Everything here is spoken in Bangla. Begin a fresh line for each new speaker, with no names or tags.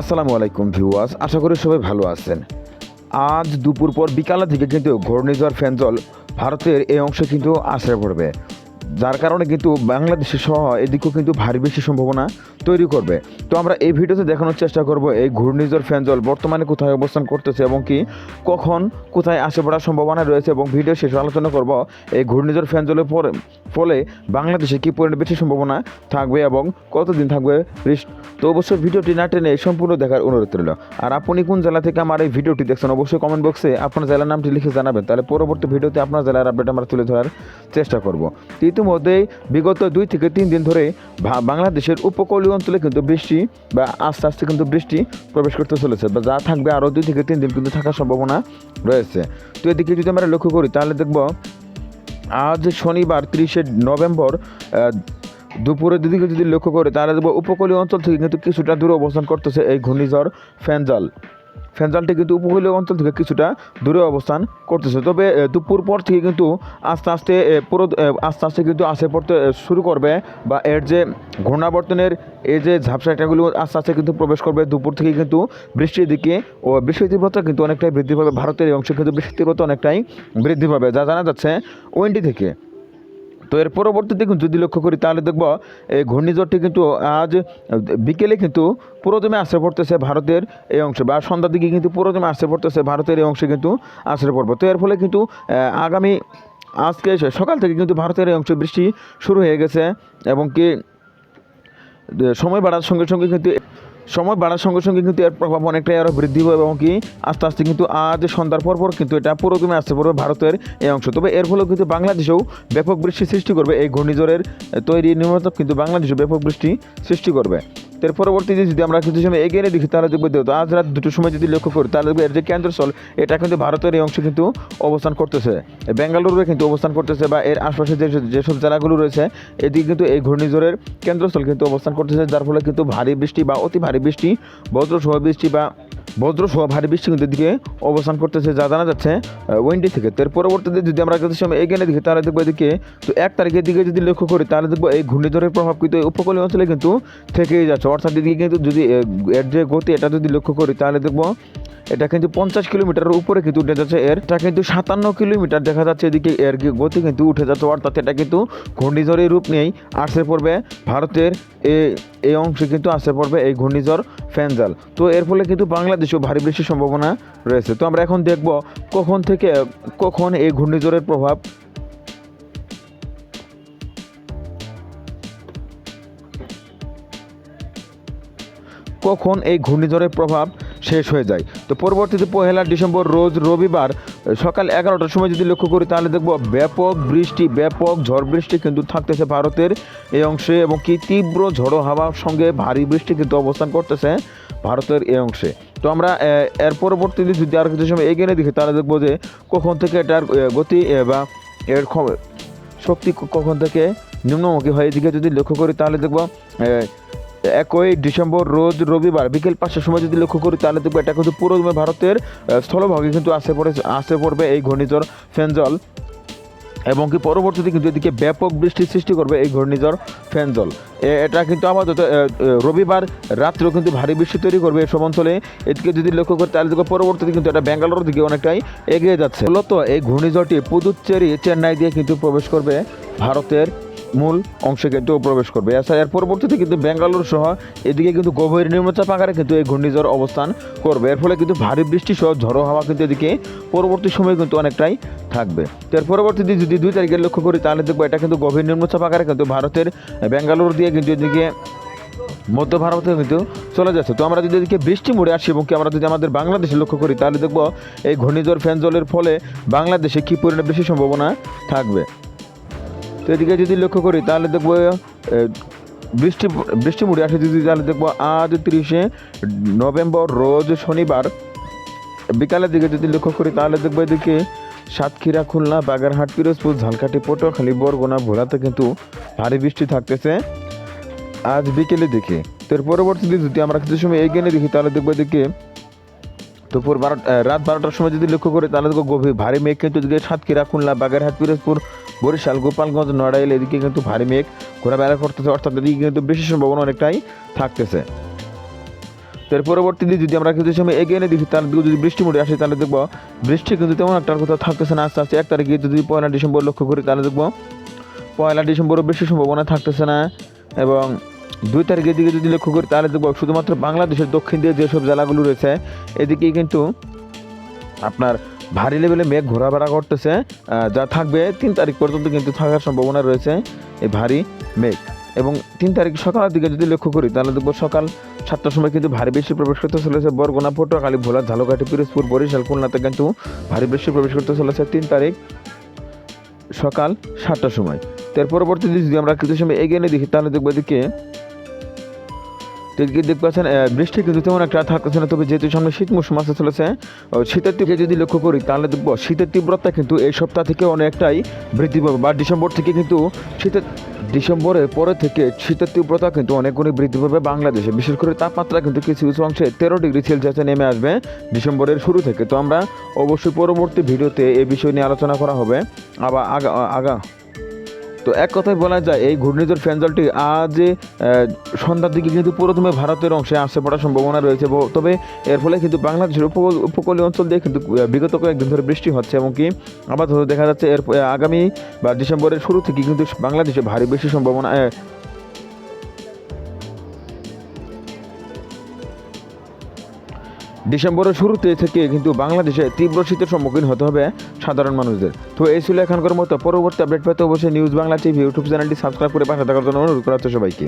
আসসালামু আলাইকুম ভিউয়ার্স, আশা করি সবাই ভালো আছেন। আজ দুপুর পর বিকালের দিকে কিন্তু ঘূর্ণিঝড় ফ্যানজল ভারতের এই অংশে কিন্তু আশ্রয় পড়বে যার কারণে কিন্তু বাংলাদেশের সহ এদিকেও কিন্তু ভারী বেশি সম্ভাবনা তৈরি করবে। তো আমরা এই ভিডিওতে দেখানোর চেষ্টা করব এই ঘূর্ণিঝড় ফ্যানজল বর্তমানে কোথায় অবস্থান করতেছে এবং কি কখন কোথায় আসে পড়ার সম্ভাবনা রয়েছে এবং ভিডিও শেষে আলোচনা করব এই ঘূর্ণিঝড় ফ্যানজলের পরে ফলে বাংলাদেশে কী পরিমাণে বেশি সম্ভাবনা থাকবে এবং কতদিন থাকবে তো অবশ্যই ভিডিওটি না টেনে সম্পূর্ণ দেখার অনুরোধ রইল। আর আপনি কোন জেলা থেকে আমার এই ভিডিওটি দেখছেন অবশ্যই কমেন্ট বক্সে আপনার জেলার নামটি লিখে জানাবেন। তাহলে পরবর্তী ভিডিওতে আপনার জেলার আপডেট আমরা তুলে ধরার চেষ্টা করব। ইতিমধ্যেই বিগত দুই থেকে তিন দিন ধরে বাংলাদেশের উপকূলীয় অঞ্চলে কিন্তু বৃষ্টি বা আস্তে আস্তে কিন্তু বৃষ্টি প্রবেশ করতে চলেছে, বা যা থাকবে আরও দুই থেকে তিন দিন কিন্তু থাকার সম্ভাবনা রয়েছে। তো এদিকে যদি আমরা লক্ষ্য করি, তাহলে দেখব আজ শনিবার তিরিশে নভেম্বর দুপুরের দিকে যদি লক্ষ্য করে, তাহলে দেখব উপকূলীয় অঞ্চল থেকে কিন্তু কিছুটা দূরে অবস্থান করতেছে এই ঘূর্ণিঝড় ফ্যানজাল ফ্যানজালটি কিন্তু উপকূলীয় অঞ্চল থেকে কিছুটা দূরে অবস্থান করতেছে। তবে দুপুর পর থেকে কিন্তু আস্তে আস্তে পুরো আস্তে আস্তে কিন্তু আসে পড়তে শুরু করবে বা এর যে ঘূর্ণাবর্তনের এই যে ঝাপসাটাগুলো আস্তে আস্তে কিন্তু প্রবেশ করবে। দুপুর থেকে কিন্তু বৃষ্টির দিকে ও বৃষ্টির তীব্রতা কিন্তু অনেকটাই বৃদ্ধি পাবে। ভারতের অংশে কিন্তু বৃষ্টির তীব্রতা অনেকটাই বৃদ্ধি পাবে। যা জানা যাচ্ছে ওয়েন্টি থেকে। তো এর পরবর্তীতে কিন্তু যদি লক্ষ্য করি, তাহলে দেখব এই ঘূর্ণিঝড়টি কিন্তু আজ বিকেলে কিন্তু পুরোদমে আশ্রয় পড়তেছে ভারতের এই অংশে বা সন্ধ্যার দিকে কিন্তু পুরোদমে আশ্রয় পড়তেছে ভারতের এই অংশে কিন্তু আশ্রয় পড়বে। তো এর ফলে কিন্তু আগামী আজকে সকাল থেকে কিন্তু ভারতের এই অংশে বৃষ্টি শুরু হয়ে গেছে এবং কি সময় বাড়ার সঙ্গে সঙ্গে কিন্তু সময় বাড়ার সঙ্গে সঙ্গে কিন্তু এর প্রভাব অনেকটাই আরও বৃদ্ধি হবে এবং কি আস্তে আস্তে কিন্তু আজ সন্ধ্যার পর পর কিন্তু এটা পুরোদমে আসতে পড়বে ভারতের এই অংশ। তবে এর ফলেও কিন্তু বাংলাদেশেও ব্যাপক বৃষ্টি সৃষ্টি করবে। এই ঘূর্ণিঝড়ের তৈরি নিম্নচাপ কিন্তু বাংলাদেশেও ব্যাপক বৃষ্টি সৃষ্টি করবে। এর পরবর্তীতে যদি আমরা কিছু সময় এগিয়ে নিয়ে দেখি, তাহলে দেখব তো আজ রাত দুটোর সময় যদি লক্ষ্য করি, তাহলে দেখব এর যে কেন্দ্রস্থল এটা কিন্তু ভারতের এই অংশে কিন্তু অবস্থান করতেছে। বেঙ্গালুরুরে কিন্তু অবস্থান করতেছে বা এর আশপাশে যে যেসব জেলাগুলো রয়েছে, এদিকে কিন্তু এই ঘূর্ণিঝড়ের কেন্দ্রস্থল কিন্তু অবস্থান করতেছে, যার ফলে কিন্তু ভারী বৃষ্টি বা অতি ভারী বৃষ্টি, বজ্রসহ বৃষ্টি বা বজ্রসহ ভারী বৃষ্টি কিন্তু এদিকে অবস্থান করতেছে, যা জানা যাচ্ছে ওয়েন্ডি থেকে। তো এর পরবর্তীতে যদি আমরা কিছু সময় এগিয়ে দেখি, তাহলে দেখব এদিকে, তো এক তারিখের দিকে যদি লক্ষ্য করি, তাহলে দেখব এই ঘূর্ণিঝড়ের প্রভাব কিন্তু উপকূলীয় অঞ্চলে কিন্তু থেকেই যাচ্ছে। অর্থাৎ এদিকে কিন্তু যদি এর যে গতি, এটা যদি লক্ষ্য করি, তাহলে দেখব এটা কিন্তু পঞ্চাশ কিলোমিটারের উপরে কিন্তু উঠে যাচ্ছে এর। এটা কিন্তু সাতান্ন কিলোমিটার দেখা যাচ্ছে এদিকে এর গতি কিন্তু উঠে যাচ্ছে অর্থাৎ এটা কিন্তু ঘূর্ণিঝড়ের রূপ নিয়েই আসে পড়বে। ভারতের এই এই অংশে কিন্তু আসে পড়বে এই ঘূর্ণিঝড় ফ্যানজাল তো এর ফলে কিন্তু বাংলাদেশেও ভারী বৃষ্টির সম্ভাবনা রয়েছে। তো আমরা এখন দেখব কখন থেকে, কখন এই ঘূর্ণিঝড়ের প্রভাব কখন এই ঘূর্ণিঝড়ের প্রভাব শেষ হয়ে যায়? তো পরবর্তীতে পহেলা ডিসেম্বর রোজ রবিবার সকাল এগারোটার সময় যদি লক্ষ্য করি তাহলে দেখব ব্যাপক বৃষ্টি, ব্যাপক ঝড় বৃষ্টি কিন্তু থাকতেছে ভারতের এই অংশে এবং কি তীব্র ঝড়ো হাওয়ার সঙ্গে ভারী বৃষ্টি কিন্তু অবস্থান করতেছে ভারতের এই অংশে। তো আমরা এর পরবর্তীতে যদি আর কিছু সময় এগিয়ে দেখি তাহলে দেখব যে কখন থেকে এটার গতি বা এর শক্তি কখন থেকে নিম্নমুখী হয়। এদিকে যদি লক্ষ্য করি তাহলে দেখব একই ডিসেম্বর রোজ রবিবার বিকেল পাঁচটার সময় যদি লক্ষ্য করি, তাহলে দেখব এটা কিন্তু পুরো ভারতের স্থলভাগে কিন্তু আসে পড়ে, আসে পড়বে এই ঘূর্ণিঝড় ফেনজল। এবং কি পরবর্তীতে কিন্তু এদিকে ব্যাপক বৃষ্টির সৃষ্টি করবে এই ঘূর্ণিঝড় ফেনজল। এটা কিন্তু আপাতত রবিবার রাত্রেও কিন্তু ভারী বৃষ্টি তৈরি করবে এসব অঞ্চলে। এদিকে যদি লক্ষ্য করি, তাহলে দেখো পরবর্তীতে কিন্তু এটা ব্যাঙ্গালোর দিকে অনেকটাই এগিয়ে যাচ্ছে। মূলত এই ঘূর্ণিঝড়টি পুদুচ্চেরি, চেন্নাই দিয়ে কিন্তু প্রবেশ করবে ভারতের মূল অংশে কিন্তু প্রবেশ করবে। এছাড়া এর পরবর্তীতে কিন্তু ব্যাঙ্গালোর সহ এদিকে কিন্তু গভীর নিম্নচাপ আকারে কিন্তু এই ঘূর্ণিঝড় অবস্থান করবে। এর ফলে কিন্তু ভারী বৃষ্টি সহ ঝড়ো হাওয়া কিন্তু এদিকে পরবর্তী সময়ে কিন্তু অনেকটাই থাকবে। তো এর পরবর্তীতে যদি দুই তারিখে লক্ষ্য করি, তাহলে দেখব এটা কিন্তু গভীর নিম্নচাপ আকারে কিন্তু ভারতের ব্যাঙ্গালোর দিয়ে কিন্তু এদিকে মধ্য ভারতে কিন্তু চলে যাচ্ছে। তো আমরা যদি এদিকে বৃষ্টি মুড়ে আসি এবং কি আমরা যদি আমাদের বাংলাদেশে লক্ষ্য করি, তাহলে দেখব এই ঘূর্ণিঝড় ফ্যানজলের ফলে বাংলাদেশে কী পরিমাণে বেশি সম্ভাবনা থাকবে? তো এদিকে যদি লক্ষ্য করি তাহলে দেখব বৃষ্টি বৃষ্টি মুড়ে আসে যদি তাহলে দেখব আজ তিরিশে নভেম্বর রোজ শনিবার। বিকালের দিকে যদি লক্ষ্য করি তাহলে দেখব এদিকে সাতক্ষীরা খুলনা বাগেরহাট পিরোজপুর ঝালকাঠি পটুয়াখালী বরগুনা ভোলাতে কিন্তু ভারী বৃষ্টি থাকতেছে আজ বিকেলে দিকে। তো এর পরবর্তীতে যদি আমরা কিছু সময় এগিয়ে দেখি তাহলে দেখব এদিকে দুপুর বারো আহ, রাত বারোটার সময় যদি লক্ষ্য করি তাহলে দেখব গভীর ভারী মেঘ কিন্তু সাতক্ষীরা খুলনা বাগেরহাট পিরোজপুর বরিশাল, গোপালগঞ্জ, নড়াইল, এদিকে কিন্তু ভারী মেঘ। ঘোরাফেরা করতেছে, অর্থাৎ এদিকে কিন্তু বেশি সম্ভাবনা অনেকটাই থাকতেছে। এর পরবর্তীতে যদি আমরা কিছু সময় এগিয়ে নিয়ে দেখি, তার দেখব যদি বৃষ্টি মোটে আসে, তাহলে দেখব বৃষ্টি কিন্তু তেমন একটা কোথাও থাকতেছে না। আস্তে আস্তে এক তারিখে যদি পয়লা ডিসেম্বর লক্ষ্য করি, তাহলে দেখব পয়লা ডিসেম্বরও বেশি সম্ভাবনা থাকতেছে না। এবং দুই তারিখের দিকে যদি লক্ষ্য করি, তাহলে দেখব শুধুমাত্র বাংলাদেশের দক্ষিণ দিয়ে যেসব জেলাগুলো রয়েছে এদিকেই কিন্তু আপনার ভারী লেভেলে মেঘ ঘোরাফেরা করতেছে যা থাকবে তিন তারিখ পর্যন্ত কিন্তু থাকার সম্ভাবনা রয়েছে এই ভারী মেঘ। এবং তিন তারিখ সকালের দিকে যদি লক্ষ্য করি, তাহলে দেখব সকাল সাতটার সময় কিন্তু ভারী বৃষ্টি প্রবেশ করতে চলেছে। বরগুনা, পটুয়াখালী, ভোলা, ঝালকাঠি, পিরোজপুর, বরিশাল, খুলনাতে কিন্তু ভারী বৃষ্টি প্রবেশ করতে চলেছে তিন তারিখ সকাল সাতটার সময়। তার পরবর্তীতে যদি আমরা কিছু সময় এগিয়ে নিয়ে দেখি, তাহলে দেখব এদিকে তো দেখতে পাচ্ছেন বৃষ্টি কিন্তু তেমন একটা থাকতেছে না, তবে যেহেতু সামনে শীত মৌসুম আসতে চলেছে শীতের তীব্র যদি লক্ষ্য করি তাহলে দেখব শীতের তীব্রতা কিন্তু এই সপ্তাহ থেকে অনেকটাই বৃদ্ধি পাবে, বা ডিসেম্বর থেকে কিন্তু শীতের, ডিসেম্বরের পরে থেকে শীতের তীব্রতা কিন্তু অনেক গুণে বৃদ্ধি পাবে বাংলাদেশে, বিশেষ করে তাপমাত্রা কিন্তু কিছু কিছু অংশে তেরো ডিগ্রি সেলসিয়াসে নেমে আসবে ডিসেম্বরের শুরু থেকে। তো আমরা অবশ্যই পরবর্তী ভিডিওতে এই বিষয় নিয়ে আলোচনা করা হবে, আবার আগা আগা তো এক কথায় বলা যায়, এই ঘূর্ণিঝড় ফ্যানজলটি আজ সন্ধ্যার দিকে কিন্তু প্রথমে ভারতের অংশে আসতে পড়ার সম্ভাবনা রয়েছে। তবে এর ফলে কিন্তু বাংলাদেশের উপকূল উপকূলীয় অঞ্চল দিয়ে কিন্তু বিগত কয়েকদিন ধরে বৃষ্টি হচ্ছে এবং কি আবার দেখা যাচ্ছে এর, আগামী বা ডিসেম্বরের শুরু থেকে কিন্তু বাংলাদেশে ভারী বেশি সম্ভাবনা ডিসেম্বরের শুরুতে থেকে কিন্তু বাংলাদেশে তীব্র শীতের সম্মুখীন হতে হবে সাধারণ মানুষদের। তো এই ছিল এখনকার মতো পরবর্তী আপডেট পেতে অবশ্যই নিউজ বাংলা টিভি ইউটিউব চ্যানেলটি সাবস্ক্রাইব করে পাশে থাকার জন্য অনুরোধ করা হচ্ছে সবাইকে।